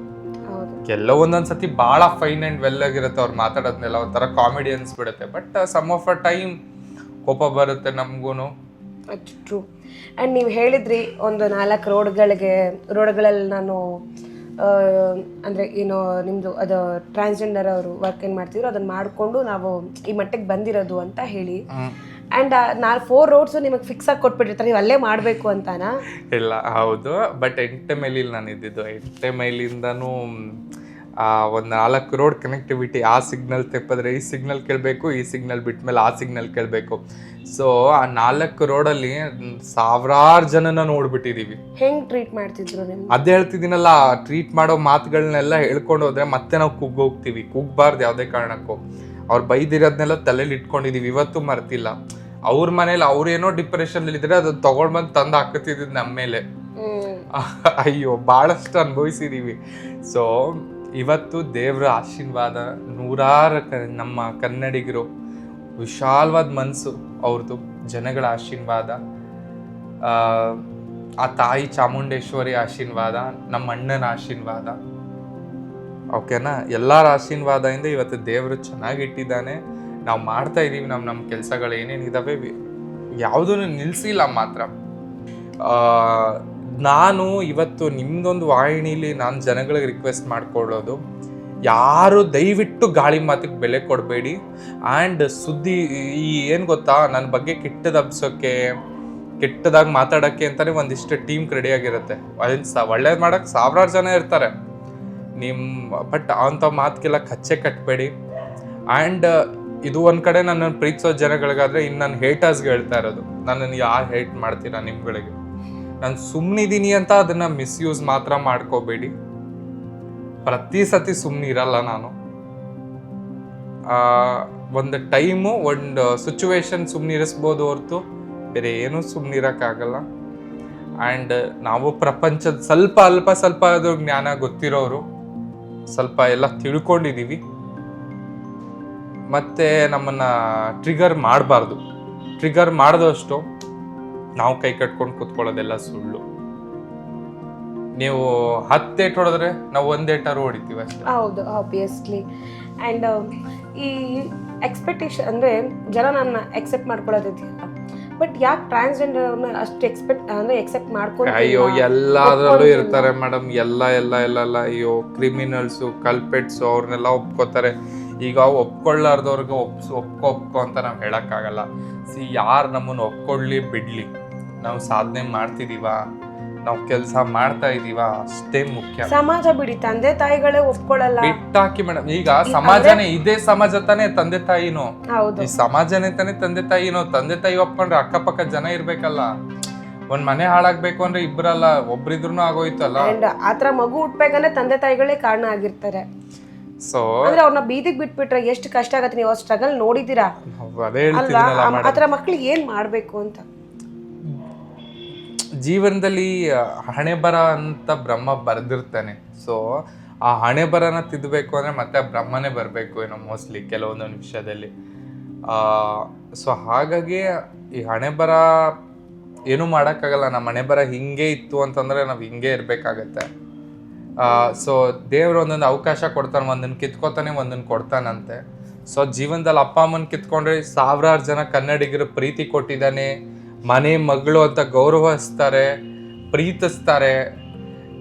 ಕೆಲವೊಂದೊಂದು ಸತಿ ಭಾಳ ಫೈನ್ ಆ್ಯಂಡ್ ವೆಲ್ ಆಗಿರುತ್ತೆ ಅವ್ರು ಮಾತಾಡೋದ್ನೆಲ್ಲ. ಒಂಥರ comedy ಅನ್ಸ್ಬಿಡುತ್ತೆ. But some of a time ಕೋಪ ಬರುತ್ತೆ ನಮಗೂ
ಟ್ರೂ ಆ್ಯಂಡ್ ನೀವು ಹೇಳಿದ್ರಿ ಒಂದು ನಾಲ್ಕು ರೋಡ್ಗಳಿಗೆ ರೋಡ್ಗಳಲ್ಲಿ ನಾನು ಅಂದರೆ ಏನು ನಿಮ್ಮದು ಅದು ಟ್ರಾನ್ಸ್ಜೆಂಡರ್ ಅವರು ವರ್ಕ್ ಏನು ಮಾಡ್ತಿದ್ರು ಅದನ್ನ ಮಾಡಿಕೊಂಡು ನಾವು ಈ ಮಟ್ಟಕ್ಕೆ ಬಂದಿರೋದು ಅಂತ ಹೇಳಿ. ಆ್ಯಂಡ್ ನಾಲ್ಕು ಫೋರ್ ರೋಡ್ಸು ನಿಮಗೆ ಫಿಕ್ಸ್ ಆಗಿ ಕೊಟ್ಬಿಟ್ಟಿರ್ತಾರೆ ನೀವು ಅಲ್ಲೇ ಮಾಡಬೇಕು ಅಂತಾನಾ?
ಇಲ್ಲ ಹೌದು. ಬಟ್ ಎಂಟೆ ಮೈಲಿಲಿ ನಾನು ಇದ್ದಿದ್ದು. ಎಂಟೆ ಮೈಲಿಂದನೂ ಒಂದು ನಾಲ್ಕು ರೋಡ್ ಕನೆಕ್ಟಿವಿಟಿ ಆ ಸಿಗ್ನಲ್ ತೆಪ್ಪದ್ರೆ ಈ ಸಿಗ್ನಲ್ ಕೇಳಬೇಕು ಈ ಸಿಗ್ನಲ್ ಬಿಟ್ಮೇಲೆ ಆ ಸಿಗ್ನಲ್ ಕೇಳಬೇಕು. ಸೊ ಆ ನಾಲ್ಕು ರೋಡಲ್ಲಿ ಸಾವಿರಾರು ಜನನ ನೋಡ್ಬಿಟ್ಟಿದೀವಿ.
ಹೆಂಗ್ ಟ್ರೀಟ್ ಮಾಡ್ತಿದ್ರು
ಅದ್ ಹೇಳ್ತಿದ್ದೀನಲ್ಲ ಟ್ರೀಟ್ ಮಾಡೋ ಮಾತುಗಳನ್ನೆಲ್ಲ ಹೇಳ್ಕೊಂಡು ಹೋದ್ರೆ ಮತ್ತೆ ನಾವು ಕುಗ್ಗೋಗ್ತೀವಿ ಕುಗ್ಬಾರ್ದು ಯಾವುದೇ ಕಾರಣಕ್ಕೂ. ಅವ್ರು ಬೈದಿರೋದ್ನೆಲ್ಲ ತಲೆಯಲ್ಲಿ ಇಟ್ಕೊಂಡಿದೀವಿ ಇವತ್ತು ಮರ್ತಿಲ್ಲ. ಅವ್ರ ಮನೇಲಿ ಅವ್ರೇನೋ ಡಿಪ್ರೆಷನ್ ಇದ್ರೆ ಅದು ತಗೊಂಡ್ ಬಂದು ತಂದು ಹಾಕುತ್ತಿದ್ದು ನಮ್ಮ ಮೇಲೆ. ಅಯ್ಯೋ ಬಹಳಷ್ಟು ಅನುಭವಿಸಿದೀವಿ. ಸೊ ಇವತ್ತು ದೇವರ ಆಶೀರ್ವಾದ ನೂರಾರು ಕ ನಮ್ಮ ಕನ್ನಡಿಗರು ವಿಶಾಲವಾದ ಮನಸ್ಸು ಅವ್ರದ್ದು ಜನಗಳ ಆಶೀರ್ವಾದ ಆ, ತಾಯಿ ಚಾಮುಂಡೇಶ್ವರಿ ಆಶೀರ್ವಾದ ನಮ್ಮ ಅಣ್ಣನ ಆಶೀರ್ವಾದ. ಓಕೆನಾ? ಎಲ್ಲರ ಆಶೀರ್ವಾದದಿಂದ ಇವತ್ತು ದೇವರು ಚೆನ್ನಾಗಿಟ್ಟಿದ್ದಾನೆ. ನಾವು ಮಾಡ್ತಾ ಇದ್ದೀವಿ ನಮ್ಮ ನಮ್ಮ ಕೆಲಸಗಳು ಏನೇನಿದ್ದಾವೆ ಯಾವುದೂ ನಿಲ್ಲಿಸಿಲ್ಲ ಮಾತ್ರ. ನಾನು ಇವತ್ತು ನಿಮ್ದೊಂದು ವಾಹಿನಿಲಿ ನಾನು ಜನಗಳಿಗೆ ರಿಕ್ವೆಸ್ಟ್ ಮಾಡ್ಕೊಳ್ಳೋದು. ಯಾರು ದಯವಿಟ್ಟು ಗಾಳಿ ಮಾತಿಗೆ ಬೆಲೆ ಕೊಡಬೇಡಿ. ಆ್ಯಂಡ್ ಸುದ್ದಿ ಈ ಏನು ಗೊತ್ತಾ ನನ್ನ ಬಗ್ಗೆ ಕೆಟ್ಟದ್ದು ಹಬ್ಸೋಕ್ಕೆ ಕೆಟ್ಟದಾಗಿ ಮಾತಾಡೋಕ್ಕೆ ಅಂತಲೇ ಒಂದಿಷ್ಟು ಟೀಮ್ ರೆಡಿಯಾಗಿರುತ್ತೆ ಅದನ್ನು ಸ, ಒಳ್ಳೇದು ಮಾಡೋಕ್ಕೆ ಸಾವಿರಾರು ಜನ ಇರ್ತಾರೆ. ನಿಮ್ಮ ಬಟ್ ಅಂಥ ಮಾತಿಗೆಲ್ಲ ಕಚ್ಚೆ ಕಟ್ಟಬೇಡಿ ಆ್ಯಂಡ್ ಇದು ಒಂದು ಕಡೆ ನನ್ನನ್ನು ಪ್ರೀತಿಸೋ ಜನಗಳಿಗಾದರೆ ಇನ್ನು ನನ್ನ ಹೇಟರ್ಸ್ಗೆ ಹೇಳ್ತಾ ಇರೋದು. ನನ್ನನ್ನು ಯಾರು ಹೇಟ್ ಮಾಡ್ತೀರಾ ನಿಮ್ಗಳಿಗೆ? ನಾನು ಸುಮ್ಮನಿದ್ದೀನಿ ಅಂತ ಅದನ್ನ ಮಿಸ್ಯೂಸ್ ಮಾತ್ರ ಮಾಡ್ಕೋಬೇಡಿ. ಪ್ರತಿ ಸತಿ ಸುಮ್ಮನೆ ಇರಲ್ಲ ನಾನು. ಒಂದು ಟೈಮು ಒಂದು ಸಿಚುವೇಶನ್ ಸುಮ್ಮನೆ ಇರಿಸ್ಬೋದು ಹೊರತು ಬೇರೆ ಏನೂ ಸುಮ್ಮನೆ ಇರೋಕ್ಕಾಗಲ್ಲ. ಆ್ಯಂಡ್ ನಾವು ಪ್ರಪಂಚದ ಸ್ವಲ್ಪ ಅಲ್ಪ ಸ್ವಲ್ಪ ಅದು ಜ್ಞಾನ ಗೊತ್ತಿರೋರು ಸ್ವಲ್ಪ ಎಲ್ಲ ತಿಳ್ಕೊಂಡಿದ್ದೀವಿ ಮತ್ತೆ ನಮ್ಮನ್ನ ಟ್ರಿಗರ್ ಮಾಡಬಾರ್ದು. ಟ್ರಿಗರ್ ಮಾಡಿದಷ್ಟು ನಾವು ಕೈ ಕಟ್ಕೊಂಡು ಕುತ್ಕೊಳ್ಳೋದೆಲ್ಲ ಸುಳ್ಳು. ನೀವು ಹತ್ತು ಏಟ್ ಹೊಡೆದ್ರೆ ನಾವು ಒಂದೇಟಾರು ಹೊಡಿತೀವಿ ಅಷ್ಟೇ.
ಹೌದು ಆಬ್ವಿಯಸ್ಲಿ ಆ್ಯಂಡ್ ಈ ಎಕ್ಸ್ಪೆಕ್ಟೇಷನ್ ಅಂದರೆ ಜನ ನನ್ನ ಎಕ್ಸೆಪ್ಟ್ ಮಾಡ್ಕೊಳ್ಳೋದಿದೆಯಲ್ಲ ಬಟ್ ಯಾಕೆ ಟ್ರಾನ್ಸ್ಜೆಂಡರ್ ಅಷ್ಟು ಎಕ್ಸ್ಪೆಕ್ಟ್ ಅಂದರೆ ಎಕ್ಸೆಪ್ಟ್ ಮಾಡ್ಕೊಂಡು
ಅಯ್ಯೋ ಎಲ್ಲದರಲ್ಲೂ ಇರ್ತಾರೆ ಮೇಡಮ್ ಎಲ್ಲ ಎಲ್ಲ ಎಲ್ಲ ಎಲ್ಲ ಅಯ್ಯೋ ಕ್ರಿಮಿನಲ್ಸು ಕಲ್ಪೆಟ್ಸು ಅವ್ರನ್ನೆಲ್ಲ ಒಪ್ಕೋತಾರೆ. ಈಗ ಒಪ್ಕೊಳ್ಳಾರ್ದವ್ರಿಗೆ ಒಪ್ಸ್ ಒಪ್ಕೊ ಒಪ್ಕೊ ಅಂತ ನಾವು ಹೇಳೋಕ್ಕಾಗಲ್ಲ. ಸಿ ಯಾರು ನಮ್ಮನ್ನು ಒಪ್ಕೊಳ್ಳಿ ಬಿಡ್ಲಿ. ನಾವು ಸಾಧನೆ ಮಾಡ್ತಿದೀವ ನಾವು ಕೆಲಸ ಮಾಡ್ತಾ ಇದೀವ ಅಷ್ಟೇ ಮುಖ್ಯ.
ಸಮಾಜ ಬಿಡಿ ತಂದೆ ತಾಯಿಗಳೇ ಒಪ್ಕೊಳ್ಳಲ್ಲ.
ಬಿಟ್ಟಾಕಿ ಮೇಡಮ್ ಈಗ ಸಮಾಜನೇ ಇದೇ ಸಮಾಜ ತಾನೇ ತಂದೆ ತಾಯಿನೋ?
ಹೌದು.
ಈ ಸಮಾಜನೇ ತಾನೇ ತಂದೆ ತಾಯಿನೋ? ತಂದೆ ತಾಯಿ ಒಪ್ಕೊಂಡ್ರೆ ಅಕ್ಕಪಕ್ಕ ಜನ ಇರ್ಬೇಕಲ್ಲ. ಒಂದ್ ಮನೆ ಹಾಳಾಗ್ಬೇಕು ಅಂದ್ರೆ ಇಬ್ರಲ್ಲ ಒಬ್ರಿದ್ರು ಆಗೋಯ್ತಲ್ಲ
ಆತರ ಮಗು ಹುಟ್ಬೇಕಂದ್ರೆ ತಂದೆ ತಾಯಿಗಳೇ ಕಾರಣ ಆಗಿರ್ತಾರೆ.
ಸೊ
ಅಂದ್ರೆ ಅವ್ರನ್ನ ಬೀದಿಗೆ ಬಿಟ್ಬಿಟ್ರೆ ಎಷ್ಟು ಕಷ್ಟ ಆಗತ್ತೆ ನೀವು ಸ್ಟ್ರಗಲ್ ನೋಡಿದೀರಾ ಆತರ ಮಕ್ಳಿಗೆ ಏನ್ ಮಾಡ್ಬೇಕು ಅಂತ?
ಜೀವನದಲ್ಲಿ ಹಣೆ ಬರ ಅಂತ ಬ್ರಹ್ಮ ಬರೆದಿರ್ತಾನೆ. ಸೊ ಆ ಹಣೆ ಬರನ ತಿದ್ದಬೇಕು ಅಂದರೆ ಮತ್ತೆ ಆ ಬ್ರಹ್ಮನೇ ಬರಬೇಕು ಏನೋ ಮೋಸ್ಟ್ಲಿ ಕೆಲವೊಂದು ವಿಷಯದಲ್ಲಿ ಸೊ ಹಾಗಾಗಿ ಈ ಹಣೆ ಬರ ಏನೂ ಮಾಡೋಕ್ಕಾಗಲ್ಲ. ನಮ್ಮ ಹಣೆ ಬರ ಹಿಂಗೆ ಇತ್ತು ಅಂತಂದರೆ ನಾವು ಹಿಂಗೆ ಇರಬೇಕಾಗತ್ತೆ. ಸೊ ದೇವರು ಒಂದೊಂದು ಅವಕಾಶ ಕೊಡ್ತಾನೆ. ಒಂದನ್ನು ಕಿತ್ಕೋತಾನೆ ಒಂದನ್ನು ಕೊಡ್ತಾನಂತೆ. ಸೊ ಜೀವನದಲ್ಲಿ ಅಪ್ಪ ಅಮ್ಮನ ಕಿತ್ಕೊಂಡ್ರೆ ಸಾವಿರಾರು ಜನ ಕನ್ನಡಿಗರು ಪ್ರೀತಿ ಕೊಟ್ಟಿದ್ದಾನೆ. ಮನೆ ಮಗಳು ಅಂತ ಗೌರವಿಸ್ತಾರೆ ಪ್ರೀತಿಸ್ತಾರೆ.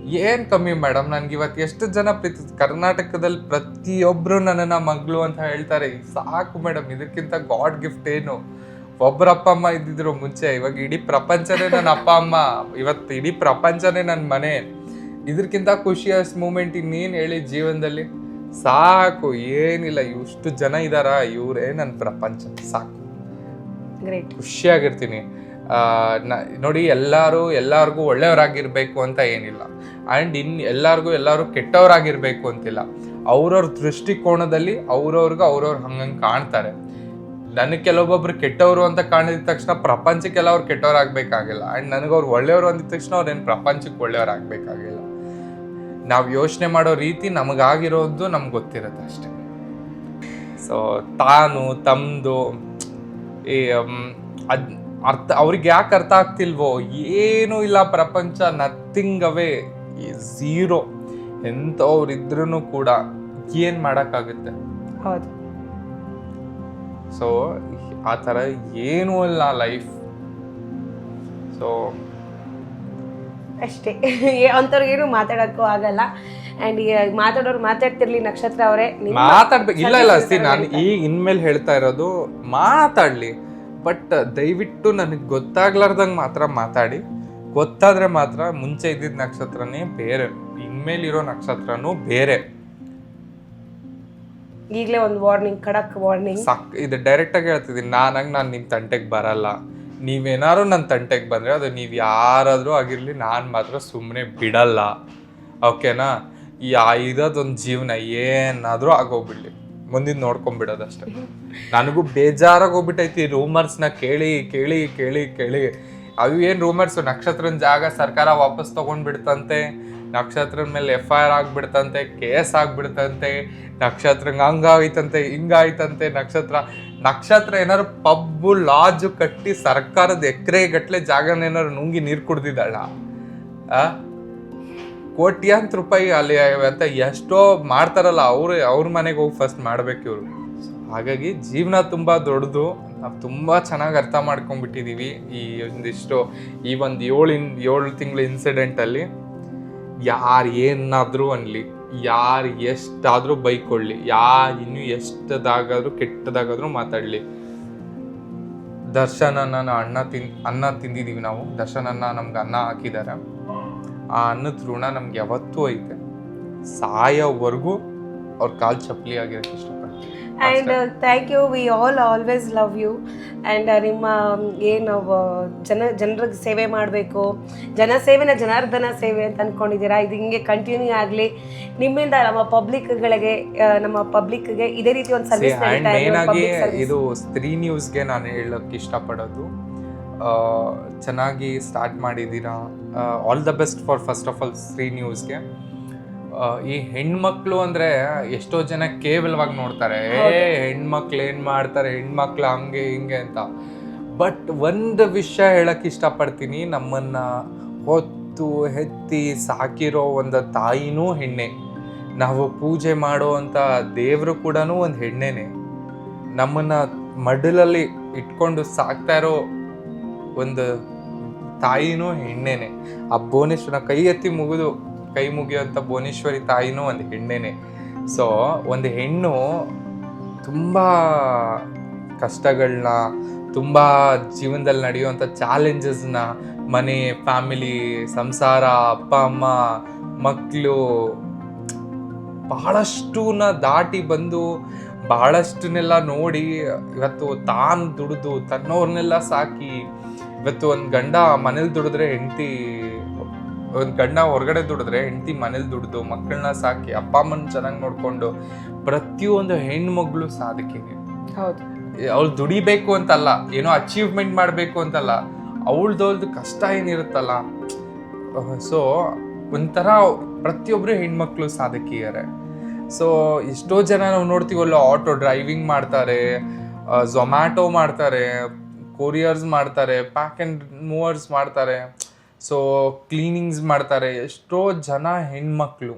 ಏನು ಕಮ್ಮಿ ಮೇಡಮ್? ನನಗೆ ಇವತ್ತು ಎಷ್ಟು ಜನ ಪ್ರೀತಿ ಕರ್ನಾಟಕದಲ್ಲಿ ಪ್ರತಿಯೊಬ್ಬರು ನನ್ನನ್ನು ಮಗಳು ಅಂತ ಹೇಳ್ತಾರೆ. ಸಾಕು ಮೇಡಮ್ ಇದಕ್ಕಿಂತ ಗಾಡ್ ಗಿಫ್ಟ್ ಏನು? ಒಬ್ಬರ ಅಪ್ಪ ಅಮ್ಮ ಇದ್ದಿದ್ರು ಮುಂಚೆ ಇವಾಗ ಇಡೀ ಪ್ರಪಂಚನೇ ನನ್ನ ಅಪ್ಪ ಅಮ್ಮ. ಇವತ್ತು ಇಡೀ ಪ್ರಪಂಚನೇ ನನ್ನ ಮನೆ. ಇದಕ್ಕಿಂತ ಖುಷಿಯಸ್ಟ್ ಮೂಮೆಂಟ್ ಇನ್ನೇನು ಹೇಳಿ ಜೀವನದಲ್ಲಿ? ಸಾಕು ಏನಿಲ್ಲ. ಇಷ್ಟು ಜನ ಇದ್ದಾರಾ ಇವರೇ ನನ್ನ ಪ್ರಪಂಚ. ಸಾಕು. ಖುಷಿಯಾಗಿರ್ತೀನಿ. ನೋಡಿ, ಎಲ್ಲರೂ, ಎಲ್ಲರಿಗೂ ಒಳ್ಳೆಯವರಾಗಿರ್ಬೇಕು ಅಂತ ಏನಿಲ್ಲ. ಆ್ಯಂಡ್ ಇನ್ ಎಲ್ಲರಿಗೂ, ಎಲ್ಲರೂ ಕೆಟ್ಟವರಾಗಿರ್ಬೇಕು ಅಂತಿಲ್ಲ. ಅವ್ರವ್ರ ದೃಷ್ಟಿಕೋನದಲ್ಲಿ ಅವ್ರವ್ರಿಗೂ ಅವ್ರವ್ರು ಹಂಗಂಗೆ ಕಾಣ್ತಾರೆ. ನನಗೆ ಕೆಲವೊಬ್ಬೊಬ್ರು ಕೆಟ್ಟವರು ಅಂತ ಕಾಣಿದ ತಕ್ಷಣ ಪ್ರಪಂಚಕ್ಕೆಲ್ಲ ಅವ್ರು ಕೆಟ್ಟವರಾಗಬೇಕಾಗಿಲ್ಲ. ಆ್ಯಂಡ್ ನನಗೆ ಅವ್ರು ಒಳ್ಳೆಯವರು ಅಂದಿದ ತಕ್ಷಣ ಅವ್ರೇನು ಪ್ರಪಂಚಕ್ಕೆ ಒಳ್ಳೆಯವರಾಗಬೇಕಾಗಿಲ್ಲ. ನಾವು ಯೋಚನೆ ಮಾಡೋ ರೀತಿ ನಮಗಾಗಿರೋದು ನಮ್ಗೆ ಗೊತ್ತಿರುತ್ತೆ ಅಷ್ಟೇ. ಸೊ ತಾನು ತಮ್ಮದು ಈ ಅರ್ಥ ಅವ್ರಿಗೆ ಯಾಕೆ ಅರ್ಥ ಆಗ್ತಿಲ್ವೋ? ಏನೂ ಇಲ್ಲ ಪ್ರಪಂಚ ನಥಿಂಗ್ ಅವೇ. ಝೀರೋ ಎಂಥವ್ರಿದ್ರೂ ಕೂಡ ಏನು ಮಾಡೋಕ್ಕಾಗುತ್ತೆ?
ಹೌದು.
ಸೊ ಆ ಥರ ಏನೂ ಇಲ್ಲ ಲೈಫ್ ಸೊ
ಅಷ್ಟೇ. ಅಂಥವ್ರಿಗೆ ಏನು ಮಾತಾಡೋಕ್ಕೂ ಆಗಲ್ಲ. ಆ್ಯಂಡ್ ಮಾತಾಡೋರು ಮಾತಾಡ್ತಿರ್ಲಿ ನಕ್ಷತ್ರ ಅವರೇ
ಮಾತಾಡ್ಬೇಕು ಇಲ್ಲ ಇಲ್ಲ ಅಷ್ಟೇ ನಾನು ಈಗ ಇನ್ಮೇಲೆ ಹೇಳ್ತಾ ಇರೋದು ಮಾತಾಡ್ಲಿ. ಬಟ್ ದಯವಿಟ್ಟು ನನಗೆ ಗೊತ್ತಾಗ್ಲಾರ್ದಂಗೆ ಮಾತ್ರ ಮಾತಾಡಿ. ಗೊತ್ತಾದರೆ ಮಾತ್ರ ಮುಂಚೆ ಇದ್ದಿದ್ದ ನಕ್ಷತ್ರನೇ ಬೇರೆ. ಇನ್ಮೇಲಿರೋ ನಕ್ಷತ್ರನೂ ಬೇರೆ.
ಈಗಲೇ ಒಂದು ವಾರ್ನಿಂಗ್ ಖಡಕ್ ವಾರ್ನಿಂಗ್
ಸಾಕ್ ಇದು ಡೈರೆಕ್ಟಾಗಿ ಹೇಳ್ತಿದ್ದೀನಿ. ನಾನಂಗೆ ನಾನು ನಿಮ್ಮ ತಂಟೆಗೆ ಬರಲ್ಲ. ನೀವೇನಾದ್ರು ನನ್ನ ತಂಟೆಗೆ ಬಂದರೆ ಅದು ನೀವು ಯಾರಾದರೂ ಆಗಿರಲಿ ನಾನು ಮಾತ್ರ ಸುಮ್ಮನೆ ಬಿಡಲ್ಲ. ಓಕೆನಾ? ಈ ಇದೊಂದು ಜೀವನ ಏನಾದರೂ ಆಗೋಗ್ಬಿಡ್ಲಿ. ಮುಂದಿನ ನೋಡ್ಕೊಂಬಿಡೋದಷ್ಟೇ ನನಗೂ ಬೇಜಾರಾಗಿ ಹೋಗ್ಬಿಟ್ಟೈತಿ ರೂಮರ್ಸ್ನ ಕೇಳಿ ಕೇಳಿ ಕೇಳಿ ಕೇಳಿ. ಅವು ಏನು ರೂಮರ್ಸ್ ನಕ್ಷತ್ರನ ಜಾಗ ಸರ್ಕಾರ ವಾಪಸ್ ತೊಗೊಂಡ್ಬಿಡ್ತಂತೆ ನಕ್ಷತ್ರದ ಮೇಲೆ ಎಫ್ ಐ ಆರ್ ಆಗ್ಬಿಡ್ತಂತೆ ಕೇಸ್ ಆಗ್ಬಿಡ್ತಂತೆ ನಕ್ಷತ್ರ ಹಂಗಾಯ್ತಂತೆ ಹಿಂಗಾಯ್ತಂತೆ ನಕ್ಷತ್ರ ನಕ್ಷತ್ರ ಏನಾರು ಪಬ್ಬು, ಲಾಜು ಕಟ್ಟಿ ಸರ್ಕಾರದ ಎಕರೆ ಗಟ್ಟಲೆ ಜಾಗನ ಏನಾರು ನುಂಗಿ ನೀರು ಕುಡ್ದಿದ್ದಾಳ? ಆ? ಕೋಟ್ಯಾಂತರ ರೂಪಾಯಿ ಅಲ್ಲಿ ಅಂತ ಎಷ್ಟೋ ಮಾಡ್ತಾರಲ್ಲ ಅವರು, ಅವ್ರ ಮನೆಗೆ ಹೋಗಿ ಫಸ್ಟ್ ಮಾಡ್ಬೇಕು ಇವರು. ಹಾಗಾಗಿ ಜೀವನ ತುಂಬ ದೊಡ್ಡದು. ನಾವು ತುಂಬ ಚೆನ್ನಾಗಿ ಅರ್ಥ ಮಾಡ್ಕೊಂಡ್ಬಿಟ್ಟಿದ್ದೀವಿ ಈ ಒಂದಿಷ್ಟು, ಈ ಒಂದು ಏಳು ಇನ್, ಏಳು ತಿಂಗಳ ಇನ್ಸಿಡೆಂಟಲ್ಲಿ ಯಾರು ಏನಾದರೂ ಅನ್ನಲಿ ಯಾರು ಎಷ್ಟಾದರೂ ಬೈಕೊಳ್ಳಿ, ಯಾರು ಇನ್ನೂ ಎಷ್ಟದಾಗಾದರೂ, ಕೆಟ್ಟದಾಗಾದ್ರೂ ಮಾತಾಡಲಿ. ದರ್ಶನನ ಅನ್ನ ತಿನ್ ಅನ್ನ ತಿಂದಿದ್ದೀವಿ ನಾವು. ದರ್ಶನನ ನಮ್ಗೆ ಅನ್ನ ಹಾಕಿದ್ದಾರೆ. ಆ ಅನ್ನದ ಋಣ ನಮ್ಗೆ ಯಾವತ್ತೂ ಐತೆ. ಸಾಯೋವರೆಗೂ ಅವ್ರ ಕಾಲ್ ಚಪ್ಪಲಿ ಆಗಿರೋಕ್ಕೆ ಇಷ್ಟಪಡ್ತೀನಿ.
And thank you we all always love you and ನಿಮ್ಮ ಏನು ಜನ ಜನರಿಗೆ ಸೇವೆ ಮಾಡಬೇಕು. ಜನಸೇವೆನ ಜನಾರ್ದನ ಸೇವೆ ಅಂತ ಅಂದ್ಕೊಂಡಿದ್ದೀರಾ ಇದು ಹಿಂಗೆ ಕಂಟಿನ್ಯೂ ಆಗಲಿ. ನಿಮ್ಮಿಂದ ನಮ್ಮ ಪಬ್ಲಿಕ್ಗಳಿಗೆ ನಮ್ಮ ಪಬ್ಲಿಕ್ಗೆ ಇದೇ ರೀತಿ ಒಂದು ಸರ್ವಿಸ್ ಇದೆ.
ಸ್ತ್ರೀ ನ್ಯೂಸ್ಗೆ ನಾನು ಹೇಳೋಕ್ಕೆ ಇಷ್ಟಪಡೋದು. ಚೆನ್ನಾಗಿ ಸ್ಟಾರ್ಟ್ ಮಾಡಿದ್ದೀರಾ? All the best for first of all Stree ನ್ಯೂಸ್ಗೆ ಈ ಹೆಣ್ಮಕ್ಳು ಅಂದರೆ ಎಷ್ಟೋ ಜನ ಕೇವಲವಾಗಿ ನೋಡ್ತಾರೆ ಏ ಹೆಣ್ಮಕ್ಳು ಏನು ಮಾಡ್ತಾರೆ ಹೆಣ್ಮಕ್ಳು ಹಂಗೆ ಹಿಂಗೆ ಅಂತ. ಬಟ್ ಒಂದು ವಿಷಯ ಹೇಳಕ್ಕೆ ಇಷ್ಟಪಡ್ತೀನಿ ನಮ್ಮನ್ನು ಹೊತ್ತು ಹೆತ್ತಿ ಸಾಕಿರೋ ಒಂದು ತಾಯಿನೂ ಹೆಣ್ಣೆ. ನಾವು ಪೂಜೆ ಮಾಡೋ ಅಂತ ದೇವರು ಕೂಡ ಒಂದು ಹೆಣ್ಣೆನೆ. ನಮ್ಮನ್ನು ಮಡಲಲ್ಲಿ ಇಟ್ಕೊಂಡು ಸಾಕ್ತಾ ಇರೋ ಒಂದು ತಾಯಿನೂ ಹೆಣ್ಣೇನೆ. ಆ ಭುವನೇಶ್ವರ ಕೈ ಎತ್ತಿ ಮುಗಿದು ಕೈ ಮುಗಿಯುವಂಥ ಭುವನೇಶ್ವರಿ ತಾಯಿನೂ ಒಂದು ಹೆಣ್ಣೇನೆ. ಸೊ ಒಂದು ಹೆಣ್ಣು ತುಂಬ ಕಷ್ಟಗಳನ್ನ ತುಂಬ ಜೀವನದಲ್ಲಿ ನಡೆಯುವಂಥ ಚಾಲೆಂಜಸ್ನ ಮನೆ ಫ್ಯಾಮಿಲಿ ಸಂಸಾರ, ಅಪ್ಪ, ಅಮ್ಮ ಮಕ್ಕಳು ಬಹಳಷ್ಟುನ ದಾಟಿ ಬಂದು ಬಹಳಷ್ಟನ್ನೆಲ್ಲ ನೋಡಿ ಇವತ್ತು ತಾನು ದುಡಿದು ತನ್ನವ್ರನ್ನೆಲ್ಲ ಸಾಕಿ ಇವತ್ತು ಒಂದು ಗಂಡ ಮನೇಲಿ ದುಡಿದ್ರೆ ಹೆಂಡತಿ ಒಂದು ಗಂಡ ಹೊರಗಡೆ ದುಡಿದ್ರೆ ಹೆಂಡತಿ ಮನೇಲಿ ದುಡಿದು ಮಕ್ಕಳನ್ನ ಸಾಕಿ ಅಪ್ಪ ಅಮ್ಮನ ಚೆನ್ನಾಗಿ ನೋಡಿಕೊಂಡು ಪ್ರತಿಯೊಂದು ಹೆಣ್ಮಗಳು ಸಾಧಕಿಗೆ
ಹೌದು.
ಅವಳು ದುಡಿಬೇಕು ಅಂತಲ್ಲ ಏನೋ ಅಚೀವ್ಮೆಂಟ್ ಮಾಡಬೇಕು ಅಂತಲ್ಲ ಅವಳ್ದವ್ರದ್ದು ಕಷ್ಟ ಏನಿರುತ್ತಲ್ಲ. ಸೊ ಒಂಥರ ಪ್ರತಿಯೊಬ್ಬರು ಹೆಣ್ಮಕ್ಳು ಸಾಧಕಿಯರೇ. ಸೊ ಎಷ್ಟೋ ಜನ ನಾವು ನೋಡ್ತೀವಲ್ಲ ಆಟೋ ಡ್ರೈವಿಂಗ್ ಮಾಡ್ತಾರೆ ಝೊಮ್ಯಾಟೊ ಮಾಡ್ತಾರೆ ಕೊರಿಯರ್ಸ್ ಮಾಡ್ತಾರೆ ಪ್ಯಾಕ್ ಆ್ಯಂಡ್ ಮೂವರ್ಸ್ ಮಾಡ್ತಾರೆ. ಸೊ ಕ್ಲೀನಿಂಗ್ಸ್ ಮಾಡ್ತಾರೆ. ಎಷ್ಟೋ ಜನ ಹೆಣ್ಮಕ್ಳು.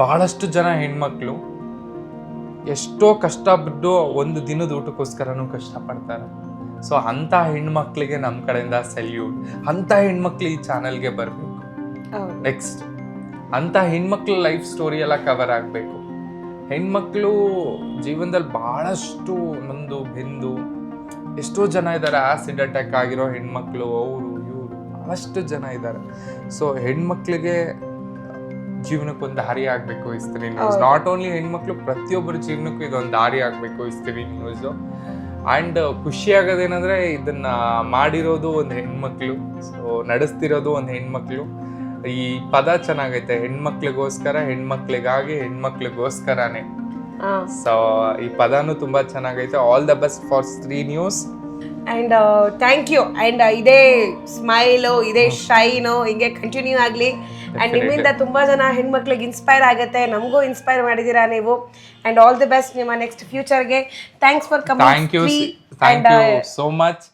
ಬಹಳಷ್ಟು ಜನ ಹೆಣ್ಮಕ್ಳು ಎಷ್ಟೋ ಕಷ್ಟ ಬಿದ್ದು ಒಂದು ದಿನದ ಊಟಕ್ಕೋಸ್ಕರನೂ ಕಷ್ಟಪಡ್ತಾರೆ. ಸೊ ಅಂಥ ಹೆಣ್ಮಕ್ಳಿಗೆ ನಮ್ಮ ಕಡೆಯಿಂದ ಸೆಲ್ಯೂಟ್ ಅಂಥ ಹೆಣ್ಮಕ್ಳು ಈ ಚಾನಲ್ಗೆ ಬರಬೇಕು ನೆಕ್ಸ್ಟ್ ಅಂಥ ಹೆಣ್ಮಕ್ಳ ಲೈಫ್ ಸ್ಟೋರಿ ಎಲ್ಲ ಕವರ್ ಆಗಬೇಕು. ಹೆಣ್ಮಕ್ಳು ಜೀವನದಲ್ಲಿ ಭಾಳಷ್ಟು ನೊಂದು ಬೆಂದು ಎಷ್ಟೋ ಜನ ಇದ್ದಾರೆ ಆಸಿಡ್ ಅಟ್ಯಾಕ್ ಆಗಿರೋ ಹೆಣ್ಮಕ್ಳು ಅವರು ಇವರು ಭಾಳಷ್ಟು ಜನ ಇದ್ದಾರೆ. ಸೊ ಹೆಣ್ಮಕ್ಳಿಗೆ ಜೀವನಕ್ಕೊಂದು ದಾರಿ ಆಗಬೇಕು ಈ ಸ್ತ್ರೀ ನ್ಯೂಸ್. ನಾಟ್ ಓನ್ಲಿ ಹೆಣ್ಮಕ್ಳು ಪ್ರತಿಯೊಬ್ಬರ ಜೀವನಕ್ಕೂ ಇದೊಂದು ದಾರಿ ಆಗಬೇಕು ಈ ಸ್ತ್ರೀ ನ್ಯೂಸು ಆ್ಯಂಡ್ ಖುಷಿ ಇದನ್ನು ಇದನ್ನ ಮಾಡಿರೋದು ಒಂದು ಹೆಣ್ಮಕ್ಳು. ಸೊ ನಡೆಸ್ತಿರೋದು ಒಂದು ಹೆಣ್ಮಕ್ಳು. ಈ ಪದ ಚೆನ್ನಾಗೈತೆ. ಹೆಣ್ಮಕ್ಳಿಗೋಸ್ಕರ ಹೆಣ್ಮಕ್ಳಿಗಾಗಿ ಹೆಣ್ಮಕ್ಳಿಗೋಸ್ಕರನೇ. ಸೊ ಈ ಪದಾನು ತುಂಬಾ ಚೆನ್ನಾಗೈತೆ. All the best for Stree news
and thank you and ಇದೇ ಸ್ಮೈಲು ಇದೇ ಶೈನು ಹಿಂಗೆ ಕಂಟಿನ್ಯೂ ಆಗಲಿ. ಆ್ಯಂಡ್ ನಿಮ್ಮಿಂದ ತುಂಬಾ ಜನ ಹೆಣ್ಮಕ್ಳಿಗೆ ಇನ್ಸ್ಪೈರ್ ಆಗುತ್ತೆ. ನಮಗೂ ಇನ್ಸ್ಪೈರ್ ಮಾಡಿದ್ದೀರಾ ನೀವು. ಆ್ಯಂಡ್ ಆಲ್ ದಿ ಬೆಸ್ಟ್ ನಿಮ್ಮ next ಫ್ಯೂಚರ್ಗೆ thanks for coming
thank you thank you so much